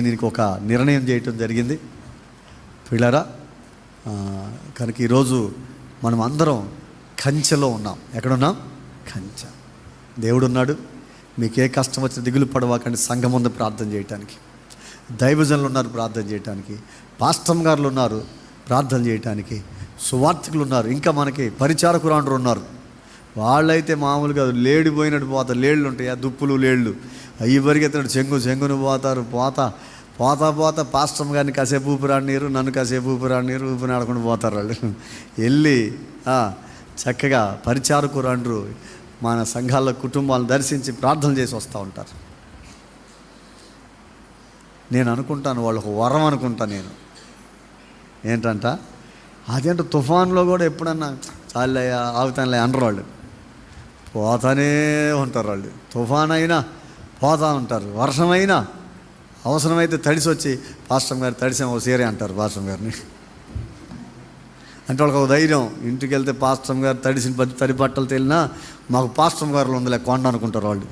దీనికి ఒక నిర్ణయం చేయటం జరిగింది. పిల్లరా కనుక ఈరోజు మనం అందరం కంచెలో ఉన్నాం. ఎక్కడున్నాం? కంచె. దేవుడు ఉన్నాడు మీకు ఏ కష్టం వచ్చిన దిగులు పడవాకండి సంఘం ముందు ప్రార్థన చేయటానికి. దైవజనులు ఉన్నారు ప్రార్థన చేయటానికి. పాస్టమ్ గారులు ఉన్నారు ప్రార్థన చేయటానికి. సువార్థికులు ఉన్నారు. ఇంకా మనకి పరిచారకురాండ్రు ఉన్నారు. వాళ్ళైతే మామూలుగా లేడిపోయినట్టు పోతారు. లేళ్ళు ఉంటాయి. ఆ దుప్పులు లేళ్ళు. అవి పరిగెత్తినట్టు చెంగు చెంగును పోతారు. పోతా పోతా పోతా పాస్టమ్ గారిని కాసేపు ఊపిరాడినీరు నన్ను కాసేపు ఊపిరాడినీరు ఊపిరి ఆడకుండా పోతారు వాళ్ళు. వెళ్ళి చక్కగా చక్కగా పరిచారకురాండ్రు మన సంఘాల కుటుంబాలను దర్శించి ప్రార్థన చేసి వస్తూ ఉంటారు. నేను అనుకుంటాను వాళ్ళు ఒక వరం అనుకుంటా నేను. ఏంటంట? అదేంటో తుఫాన్లో కూడా ఎప్పుడన్నా చాలయ్యా ఆగుతానులే అనరు వాళ్ళు. పోతానే ఉంటారు వాళ్ళు. తుఫాన్ అయినా పోతా ఉంటారు వర్షమైనా అవసరమైతే తడిసి వచ్చి పాస్టమ్ గారు ఒక సీరే అంటారు పాస్టమ్ గారిని. అంటే వాళ్ళకి ఒక ధైర్యం ఇంటికి వెళ్తే పాస్టమ్ గారు తడిసిన పది తడి బట్టలు తేలినా మాకు పాస్టమ్ గారులు ఉందిలే కొండ అనుకుంటారు వాళ్ళు.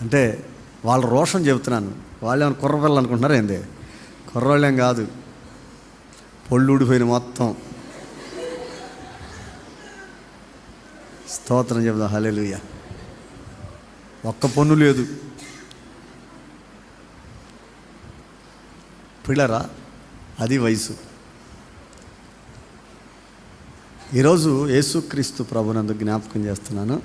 అంటే వాళ్ళ రోషం చెబుతున్నాను. వాళ్ళు ఏమైనా కుర్రపిల్లలు అనుకుంటున్నారా ఏంది? కుర్రోళ్ళేం కాదు. పొళ్ళు ఊడిపోయిన మొత్తం. స్తోత్రం చెబుదాం. హలేలుయ్య ఒక్క పన్ను లేదు. పిల్లరా అది వయసు. ఈరోజు యేసుక్రీస్తు ప్రభునందు జ్ఞాపకం చేస్తున్నాను.